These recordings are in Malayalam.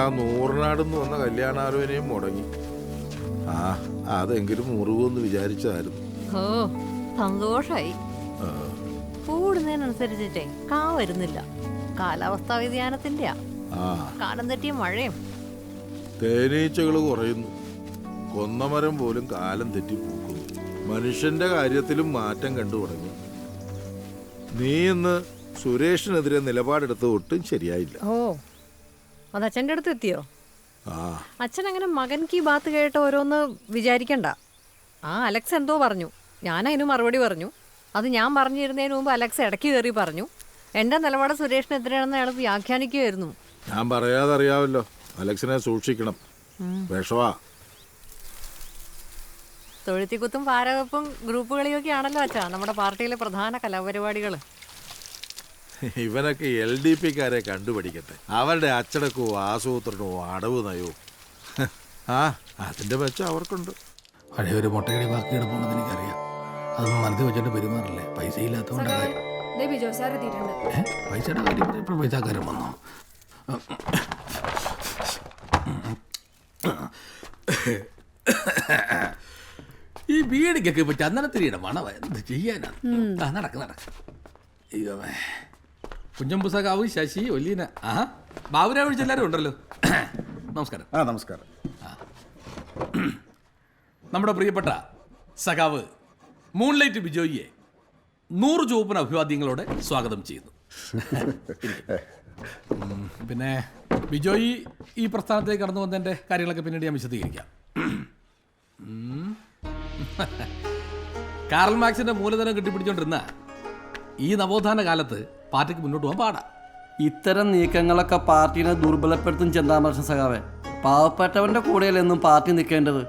ആ നൂറിനാടുന്ന് വന്ന കല്യാണാലോചനയും മുടങ്ങി. ആ അതെങ്കിലും മുറിവെന്ന് വിചാരിച്ചതായിരുന്നു. ഓ സന്തോഷായി. കൂടുന്നതിനനുസരിച്ചിട്ടേ കാ വരുന്നില്ല. കാലാവസ്ഥാ വ്യതിയാനത്തിന്റെയാ. ആ. കാലം തെറ്റിയ മഴയും. തേനീച്ചകൾ കുറയുന്നു. കൊന്നമരം പോലും കാലം തെറ്റി പൂക്കുന്നു. മനുഷ്യന്റെ കാര്യത്തിലും മാറ്റം കണ്ടു തുടങ്ങി. നീ ഇന്ന് സുരേഷിനെതിരെ നിലപാടെടുത്ത് ഒട്ടും ശരിയായില്ല. ഓ അത് അച്ഛന്റെ അടുത്ത് എത്തിയോ? അച്ഛൻ അങ്ങനെ മകൻ കീ ബാത്ത് കേട്ട് ഓരോന്ന് വിചാരിക്കണ്ട. ആ അലക്സ് എന്തോ പറഞ്ഞു. ഞാൻ അതിന് മറുപടി പറഞ്ഞു. അത് ഞാൻ പറഞ്ഞിരുന്നതിന് മുമ്പ് അലക്സ് ഇടയ്ക്ക് കയറി പറഞ്ഞു. എന്റെ നിലപാട് സുരേഷിനെതിരെയാണെന്ന് അയാൾ വ്യാഖ്യാനിക്കുകയായിരുന്നു. ഞാൻ പറയാതെ അറിയാമല്ലോ അലക്സിനെ സൂക്ഷിക്കണം. വിഷവാ. തൊഴുത്തിക്കുത്തും പാരകപ്പും ഗ്രൂപ്പുകളിയൊക്കെ ആണല്ലോ അച്ഛാ നമ്മുടെ പാർട്ടിയിലെ പ്രധാന കലാപരിപാടികൾ ഇവനൊക്കെ എൽ ഡി പിക്കാരെ കണ്ടുപിടിക്കട്ടെ. അവരുടെ അച്ചടക്കവും ആസൂത്രണവും അടവ് നയവും. ആ അതിന്റെ മെച്ചം അവർക്കുണ്ട്. പഴയ ഒരു മുട്ടയടി ബാക്കി കിടപ്പുണ്ടെന്ന് എനിക്കറിയാം. അതൊന്നും മനസ്സിൽ വെച്ചിട്ട് പെരുമാറില്ലേ? പൈസ ഇല്ലാത്തതുകൊണ്ട് കാര്യം. ദേ ബിജോ സാർ എത്തിയിട്ടുണ്ട്. ഏ? പൈസയുടെ കാര്യം പറഞ്ഞപ്പോൾ പൈസക്കാരൻ വന്നോ? ഈ വീടിക്കൊക്കെ ഇപ്പൊ ചന്ദനത്തിരിയുടെ മണവ. എന്ത് ചെയ്യാനാ? നടക്ക് നടക്ക്. അയ്യോമേ കുഞ്ഞമ്പുസകാവ് ശശി ഒല്ലീന. ആ ബാബുരാ വിളിച്ചെല്ലാരും ഉണ്ടല്ലോ. നമസ്കാരം. ആ നമസ്കാരം. നമ്മുടെ പ്രിയപ്പെട്ട സഖാവ് മൂൺലൈറ്റ് ബിജോയിയെ നൂറ് ചുവപ്പൻ അഭിവാദ്യങ്ങളോടെ സ്വാഗതം ചെയ്യുന്നു. പിന്നെ ബിജോയി ഈ പ്രസ്ഥാനത്തേക്ക് കടന്നു വന്നതിന്റെ കാര്യങ്ങളൊക്കെ പിന്നീട് ഞാൻ വിശദീകരിക്കാം. കാർൽ മാക്സിന്റെ മൂലധനം കെട്ടിപ്പിടിച്ചോണ്ടിരുന്ന ഈ നവോത്ഥാന കാലത്ത് പാർട്ടിക്ക് മുന്നോട്ട് പോകാൻ പാടാ. ഇത്തരം നീക്കങ്ങളൊക്കെ പാർട്ടിനെ ദുർബലപ്പെടുത്തും ചെന്താമർഷൻ സഖാവെ. പാവപ്പെട്ടവന്റെ കൂടെയല്ലെന്നും പാർട്ടി നിൽക്കേണ്ടത്.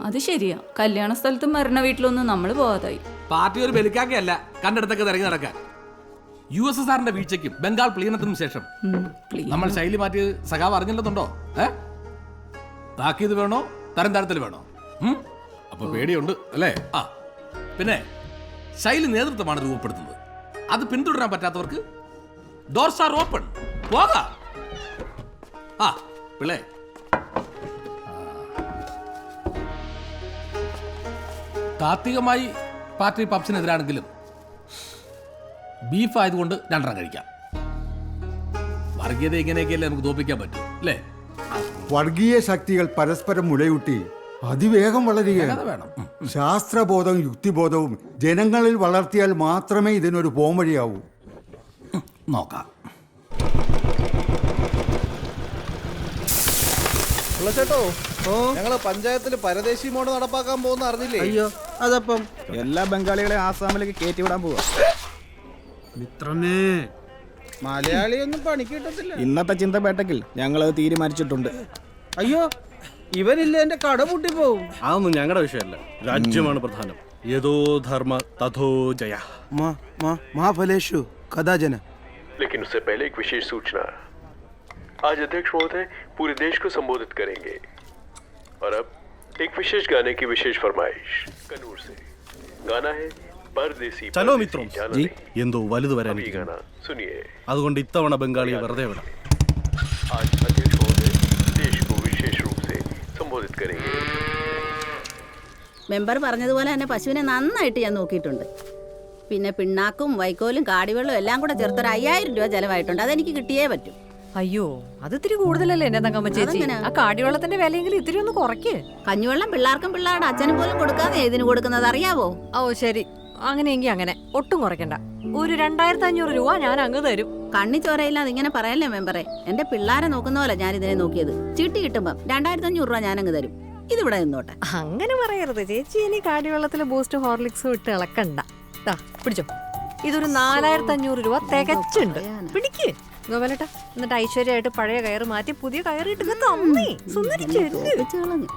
അത് ശരിയാ. കല്യാണ സ്ഥലത്തും മരണ വീട്ടിലൊന്നും നമ്മൾ പോവാതായി. പാർട്ടി ഒരു ബലിക്കാക്കയല്ല കണ്ടെടുത്തൊക്കെ തിരഞ്ഞു നടക്കാൻ. യു എസ് എസ് ആറിന്റെ വീഴ്ചയ്ക്കും ബംഗാൾ പ്ലീനത്തിനും ശേഷം. നമ്മൾ ശൈലി മാറ്റി സഖാവ് അറിഞ്ഞില്ലെന്നുണ്ടോ? ഏ? താക്കീത് വേണോ? തരം തരത്തിൽ വേണോ? അപ്പൊ പേടിയുണ്ട് അല്ലേ? ആ. പിന്നെ ശൈലി നേതൃത്വമാണ് രൂപപ്പെടുത്തുന്നത്. അത് പിന്തുടരാൻ പറ്റാത്തവർക്ക് ഡോർസ് ആർ ഓപ്പൺ പോകാം. ആ പിള്ളേ. താത്വികമായി പാർട്ടി പബ്സിനെതിരാണെങ്കിലും ബീഫ് ആയതുകൊണ്ട് രണ്ടെണ്ണം കഴിക്കാം. വർഗീയത ഇങ്ങനെയൊക്കെയല്ലേ നമുക്ക് തോപ്പിക്കാൻ പറ്റും അല്ലേ? വർഗീയ ശക്തികൾ പരസ്പരം മുലയൂട്ടി അതിവേഗം വളരുകയാണ്. വേണം. ശാസ്ത്രബോധവും യുക്തിബോധവും ജനങ്ങളിൽ വളർത്തിയാൽ മാത്രമേ ഇതിനൊരു പോംവഴിയാവൂ നോക്കാം. ചേട്ടോ ഞങ്ങൾ പഞ്ചായത്തിൽ പരദേശി മോഡ് നടപ്പാക്കാൻ പോകുന്ന അറിഞ്ഞില്ലേ? അയ്യോ അതപ്പം. എല്ലാ ബംഗാളികളെ ആസാമിലേക്ക് കയറ്റിവിടാൻ പോവാ. മിത്രമേ മലയാളിയൊന്നും പണി കിട്ടത്തില്ല. ഇന്നത്തെ ചിന്തപേട്ടക്കിൽ ഞങ്ങൾ അത് തീരുമാനിച്ചിട്ടുണ്ട്. അയ്യോ ഇവനില്ല എന്റെ കട പൂട്ടിപ്പോവും അതൊന്നും ഞങ്ങളുടെ വിഷയമല്ല രാജ്യമാണ് പ്രധാനം യഥോ ധർമ്മ തഥോ ജയ മഹാഫലേഷു കഥാജന लेकिन उससे पहले एक विशेष सूचना आज अध्यक्ष महोदय पूरे देश को संबोधित करेंगे और अब एक विशेष गाने की विशेष फरमाइश कनूर से गाना है परदेसी ചലോ परदेसी മിത്രം जाना ജി नहीं। എന്തോ വലുത് अब ये വരാനിരിക്കുന്നു गाना सुनिए അതുകൊണ്ട് ഇത്തവണ ബംഗാളിയെ വെറുതെ വിടാം आज अध्यक्ष महोदय സ്വാഗത് കരേംഗെ മെമ്പർ പറഞ്ഞതുപോലെ തന്നെ പശുവിനെ നന്നായിട്ട് ഞാൻ നോക്കിയിട്ടുണ്ട്. പിന്നെ പിണ്ണാക്കും വൈക്കോലും കാടിവെള്ളവും എല്ലാം കൂടെ ചേർത്തൊരു അയ്യായിരം രൂപ ചെലവായിട്ടുണ്ട്. അതെനിക്ക് കിട്ടിയേ പറ്റൂ. അയ്യോ അത് ഇത്തിരി കൂടുതലല്ലേ എന്റെ തങ്കമ്മ ചേച്ചി? ആ കാടിവെള്ളത്തിന്റെ വിലയെങ്കിലും ഇത്തിരി ഒന്ന് കുറയ്ക്ക്. കഞ്ഞിവെള്ളം പിള്ളേർക്കും പിള്ളേരുടെ അച്ഛനും പോലും കൊടുക്കാതെ ഇതിന് കൊടുക്കുന്നത്. അറിയാവോ? ഓ ശരി. അങ്ങനെയെങ്കിൽ അങ്ങനെ. ഒട്ടും കുറയ്ക്കണ്ട. ഒരു രണ്ടായിരത്തി അഞ്ഞൂറ് രൂപ ഞാൻ അങ്ങ് തരും. കണ്ണി ചോരയില്ലാതെ ഇങ്ങനെ പറയല്ലേ മെമ്പറെ? എന്റെ പിള്ളേരെ നോക്കുന്ന പോലെ ഞാൻ ഇതിനെ നോക്കിയത്. ചീട്ടി കിട്ടുമ്പം രണ്ടായിരത്തി അഞ്ഞൂറ് രൂപ ഞാൻ അങ്ങ് തരും. ഇതിവിടെ നിന്നോട്ടെ. അങ്ങനെ പറയരുത്. ചേച്ചി ഇനി കാടിവെള്ളത്തിൽ ബൂസ്റ്റ് ഹോർലിക്സും ഇട്ട് ഇളക്കണ്ട. ദാ, പിടിച്ചോ. ഇതൊരു നാലായിരത്തി അഞ്ഞൂറ് രൂപ തികച്ചുണ്ട്. പിടിക്ക്. ഗോപാലേട്ടാ എന്നിട്ട് ഐശ്വര്യമായിട്ട് പഴയ കയറ് മാറ്റി പുതിയ കയറിയിട്ട് തന്നേ. സുന്ദരിച്ചു കളഞ്ഞു.